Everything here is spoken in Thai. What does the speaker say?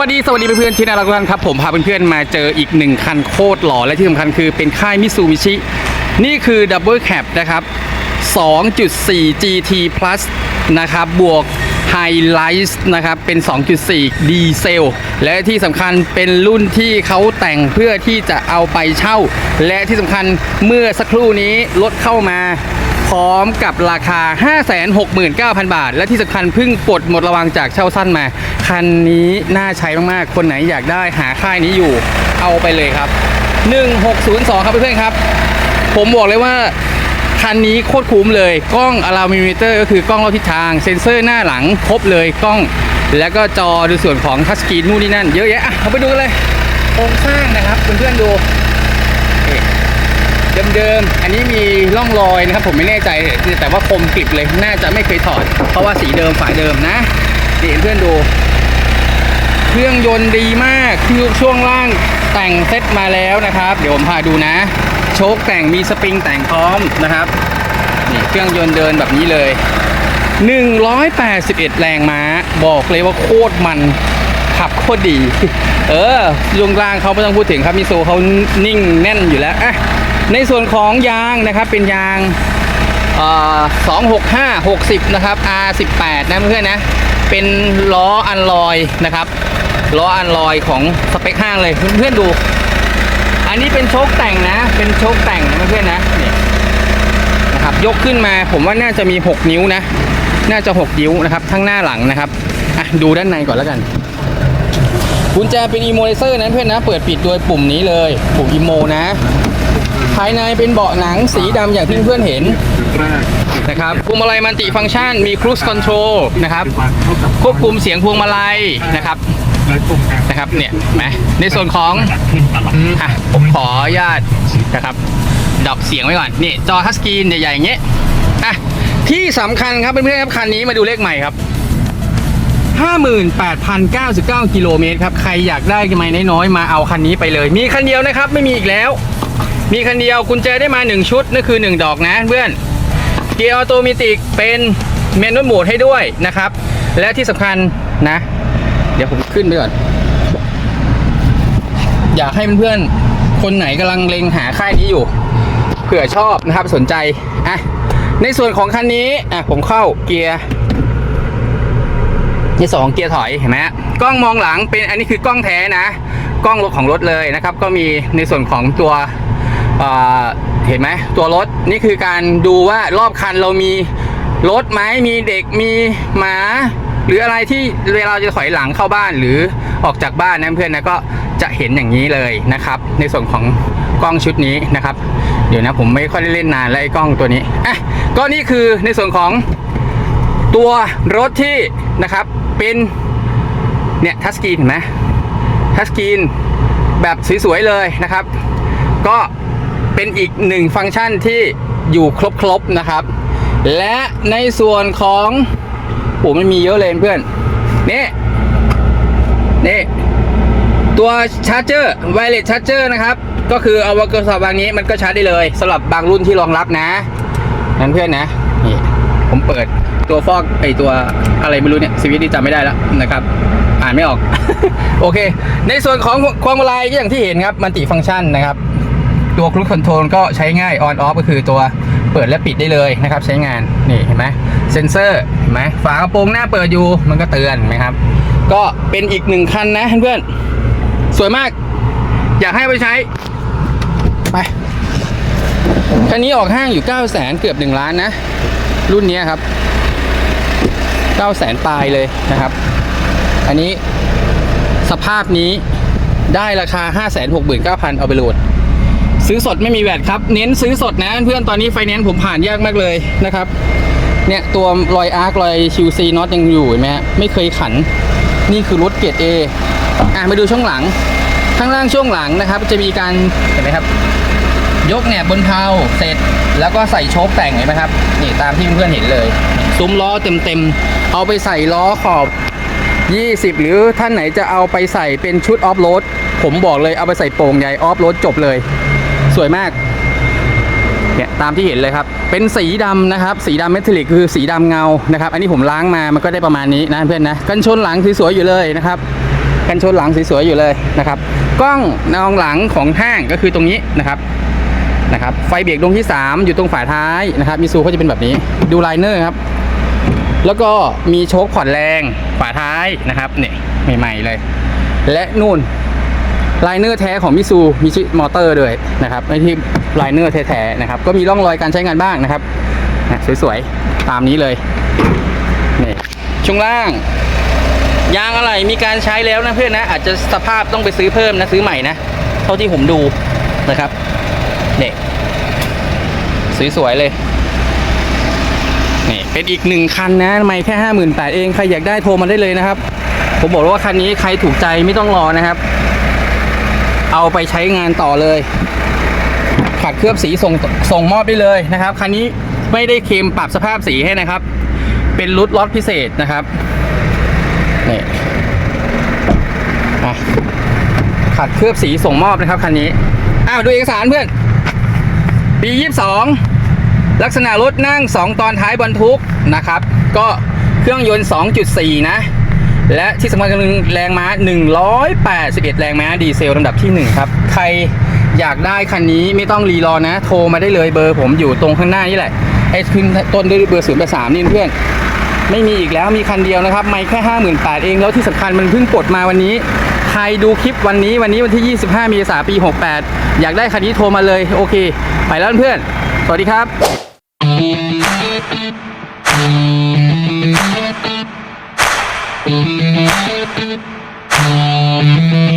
วัสดีสวัสดีเพื่อนๆที่น่ารักทุกท่านครับ ผมพาเพื่อนๆมาเจออีกหนึ่งคันโคตรหล่อและที่สำคัญคือเป็นค่ายมิซูบิชินี่คือ Double Cab นะครับ 2.4 GT Plus นะครับ บวก Highlight นะครับ เป็น 2.4 ดีเซล และที่สำคัญเป็นรุ่นที่เขาแต่งเพื่อที่จะเอาไปเช่า และที่สำคัญเมื่อสักครู่นี้รถเข้ามา พร้อมกับราคา 569,000 บาท และที่สำคัญเพิ่งปลดหมดระวังจากเช่าสั้นมา คันนี้น่าใช้มากๆ คนไหนอยากได้หาค่ายนี้อยู่ เอาไปเลยครับ 1602 ครับเพื่อนๆครับ ผมบอกเลยว่าคันนี้โคตรคุ้มเลย กล้องอะลามิมิเตอร์ก็คือกล้องรอบทิศทาง เซ็นเซอร์หน้าหลังครบเลยกล้อง แล้วก็จอในส่วนของทัชสกรีนนู่นนี่นั่น เยอะแยะเอาไปดูกันเลยโครงสร้างนะครับเพื่อนๆดู เดิมๆ อันนี้มีร่องรอยนะครับ ผมไม่แน่ใจแต่ว่าคมกริบเลยน่าจะไม่เคยถอด เพราะว่าสีเดิมฝาเดิมนะนี่เพื่อนดู เครื่องยนต์ดีมากคือช่วงล่างแต่งเซตมาแล้วนะครับ เดี๋ยวผมพาดูนะ โชคแต่งมีสปริงแต่งพร้อมนะครับนี่เครื่องยนต์เดินแบบนี้เลย 181 แรงม้า บอกเลยว่าโคตรมันขับโคตรดี เออลงกลางเขาไม่ต้องพูดถึงครับมิโซเขานิ่งแน่นอยู่แล้วอะ ในส่วนของยางนะครับเป็นยางเอ่อ265 60นะครับ R18 นะเพื่อนนะ เป็นล้ออันลอยนะครับ ล้ออันลอยของสเปคห้างเลยเพื่อนๆดู อันนี้เป็นโชคแต่งนะ เป็นโชคแต่งนะเพื่อนๆนะนี่นะครับ ยกขึ้นมาผมว่าน่าจะมี 6 นิ้วนะ น่าจะ 6 นิ้วนะครับ ทั้งหน้าหลังนะครับอะดูด้านในก่อนแล้วกันกุญแจเป็นอีโมเลเซอร์นะเพื่อนนะ เปิดปิดโดยปุ่มนี้เลย ปุ่มอีโมนะ ภายในเป็นเบาะหนังสีดำอย่างที่เพื่อนเห็นนะครับพวงมาลัยมันติฟังก์ชันมีครู i คอนโทรลนะครับควบคุมเสียงพวงมาลัยนะครับนะครับเนี่ยนไหมในส่วนของอะผมขออนุญาตนะครับดับเสียงไว้ก่อนนี่จอทัชสกรีนใหญ่ๆอย่างเงี้ยอะที่สำคัญครับเพื่อนๆครับคันนี้มาดูเลขใหม่ครับ58,099 กิโลเมตรครับ ใครอยากได้ไหมน้อยๆ มาเอาคันนี้ไปเลย มีคันเดียวนะครับ ไม่มีอีกแล้ว มีคันเดียวกุญแจได้มา 1 ชุดนั่นคือ 1 ดอกนะเพื่อนเกียร์ออโตเมติกเป็นเมนวลโหมดให้ด้วยนะครับ และที่สำคัญนะ เดี๋ยวผมขึ้นไปก่อน อยากให้เพื่อนๆ คนไหนกำลังเล็งหาค่ายนี้อยู่ เผื่อชอบนะครับสนใจอะในส่วนของคันนี้อะผมเข้าเกียร์ที่สองเกียร์ถอยเห็นไหมฮะกล้องมองหลังเป็นอันนี้คือกล้องแท้นะ กล้องรถของรถเลยนะครับ ก็มีในส่วนของตัว เห็นไหมตัวรถนี่คือการดูว่ารอบคันเรามีรถไหมมีเด็กมีหมา หรืออะไรที่เวลาเราจะถอยหลังเข้าบ้านหรือออกจากบ้านนะเพื่อนนะก็จะเห็นอย่างนี้เลยนะครับ ในส่วนของกล้องชุดนี้นะครับ เดี๋ยวนะผมไม่ค่อยได้เล่นนานแล้วไอ้กล้องตัวนี้อะก็นี่คือในส่วนของตัวรถที่นะครับเป็นเนี่ยทัชสกรีนเห็นไหมทัชสกรีนแบบสวยๆเลยนะครับ ก็ เป็นอีกหนึ่งฟังก์ชันที่อยู่ครบๆนะครับ และในส่วนของโอ้มันมีเยอะเลยเพื่อนนี่นี่ตัวชาร์จเจอร์ไวเลสชาร์จเจอร์นะครับ ก็คือเอาวากระสอบบางนี้มันก็ชาร์จได้เลยสำหรับบางรุ่นที่รองรับนะนั้นเพื่อนนะนี่ผมเปิดตัวฟอกไอตัวอะไรไม่รู้เนี่ยสวิตช์นี่จำไม่ได้แล้วนะครับ อ่านไม่ออก โอเค ในส่วนของความละลายอย่างที่เห็นครับมันติฟังก์ชันนะครับ ตัวครูคอนโทรลก็ใช้ง่าย on off ก็คือตัวเปิดและปิดได้เลยนะครับ ใช้งานนี่เห็นไหมเซนเซอร์เห็นไหมฝากระโปรงหน้าเปิดอยู่มันก็เตือนนไหมครับ ก็เป็นอีกหนึ่งคันนะเพื่อนๆสวยมาก อยากให้ไปใช้ไปคันนี้ออกห้างอยู่ 9 0 0 0 0 0เกือบ 1 ล้านนะ รุ่นนี้ครับ 9 0 0 0 0ปลายเลยนะครับ อันนี้สภาพนี้ได้ราคา 569,000 เอาไปโหลด ซื้อสดไม่มีแวดครับเน้นซื้อสดนะเพื่อนๆตอนนี้ไฟแนนซ์ผมผ่านยากมากเลยนะครับ เนี่ยตัวรอยอาร์ครอยคิวซีน็อตยังอยู่เห็นไหมฮะไม่เคยขัน นี่คือรถเกียร์เออะมาดูช่วงหลัง ข้างล่างช่วงหลังนะครับ จะมีการเห็นไหมครับ ยกเนี่ยบนเพลาเสร็จแล้วก็ใส่โชคแต่งเห็นไหมครับนี่ตามที่เพื่อนๆเห็นเลย ซุ้มล้อเต็มๆเอาไปใส่ล้อขอบ20 หรือท่านไหนจะเอาไปใส่เป็นชุดออฟโรดผมบอกเลยเอาไปใส่โป่งใหญ่ออฟโรดจบเลย สวยมากเนี่ยตามที่เห็นเลยครับ เป็นสีดำนะครับ สีดำเมทัลลิกคือสีดำเงานะครับ อันนี้ผมล้างมามันก็ได้ประมาณนี้นะเพื่อนนะกันชนหลังสวยอยู่เลยนะครับกันชนหลังสวยๆอยู่เลยนะครับกล้องนองหลังของห้างก็คือตรงนี้นะครับนะครับ ไฟเบรกดวงที่ 3 อยู่ตรงฝาท้ายนะครับมิซูเขาจะเป็นแบบนี้ดูไลเนอร์ครับ แล้วก็มีโชคผ่อนแรงฝาท้ายนะครับนี่ใหม่ ๆเลย และนู่น ไลเนอร์แท้ของมิซูมีชิมอเตอร์ด้วยนะครับไม่ที่ไลเนอร์แท้ๆนะครับก็มีร่องรอยการใช้งานบ้างนะครับสวยๆ ตามนี้เลยนี่ช่วงล่าง ยางอะไรมีการใช้แล้วนะเพื่อนนะ อาจจะสภาพต้องไปซื้อเพิ่มนะซื้อใหม่นะ เท่าที่ผมดูนะครับเนี่ยสวยๆเลยนี่เป็นอีกหนึ่งคันนะไม่แค่ห้าหมื่นแปดเอง ใครอยากได้โทรมาได้เลยนะครับ ผมบอกว่าคันนี้ใครถูกใจไม่ต้องรอนะครับ เอาไปใช้งานต่อเลย ขัดเคลือบสีส่งส่งมอบได้เลยนะครับ คันนี้ไม่ได้เคมปรับสภาพสีให้นะครับ เป็นรุดล็อตพิเศษนะครับนี่ขัดเคลือบสีส่งมอบนะครับคันนี้อ้าวดูเอกสารเพื่อนปี22 ลักษณะรถนั่ง 2 ตอนท้ายบรรทุกนะครับ ก็เครื่องยนต์ 2.4 นะ และที่สำคัญคือแรงม้า 181 แรงม้าดีเซลลำดับที่ 1 ครับ ใครอยากได้คันนี้ไม่ต้องรีรอนะ โทรมาได้เลยเบอร์ผมอยู่ตรงข้างหน้านี่แหละไอ้ขึ้นต้นด้วยเบอร์0 8 3นี่เพื่อนไม่มีอีกแล้วมีคันเดียวนะครับ ไม่แค่58,000เองแล้วที่สำคัญมันเพิ่งปลดมาวันนี้ ใครดูคลิปวันนี้วันนี้วันที่ 25 เมษายนปี 68 อยากได้คันนี้โทรมาเลย โอเค ไปแล้วเพื่อน สวัสดีครับ Thank you.